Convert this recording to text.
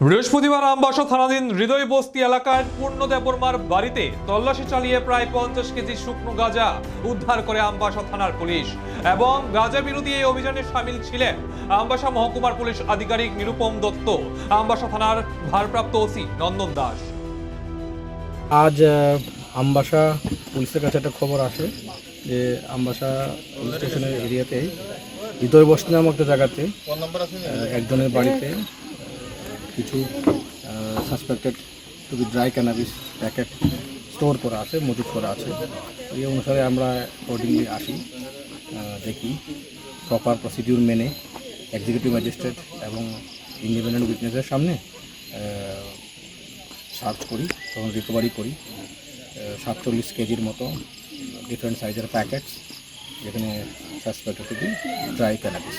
বৃহস্পতিবার আমবাসা থানাধীন হৃদয় বস্তি এলাকার পূর্ণ দেববর্মার বাড়িতে তল্লাশি চালিয়ে প্রায় পঞ্চাশ কেজি শুকনো গাঁজা উদ্ধার করে আমবাসা থানার পুলিশ এবং গাঁজা বিরোধী এই অভিযানে সামিল ছিলেন আমবাসা মহকুমার পুলিশ আধিকারিক নিরুপম দত্ত, আমবাসা থানার ভারপ্রাপ্ত ওসি নন্দন দাস। আজ আমবাসা পুলিশের কাছে একটা খবর আসে যে আমবাসা স্টেশনের এরিয়াতে হৃদয় বস্তি নামক একটা জায়গাতে একজনের বাড়িতে কিছু suspected to be dry cannabis packet store করা আছে, মজুত করা আছে। এই অনুসারে আমরা অ্যাকর্ডিংলি আসি দেখি প্রপার প্রসিডিউর মেনে এক্সিকিউটিভ ম্যাজিস্ট্রেট এবং ইন্ডিপেন্ডেন্ট উইটনেসের সামনে সার্চ করি তখন রিকভারি করি। সাতচল্লিশ কেজির মতো ডিফারেন্ট সাইজের প্যাকেটস যেখানে suspected to be dry cannabis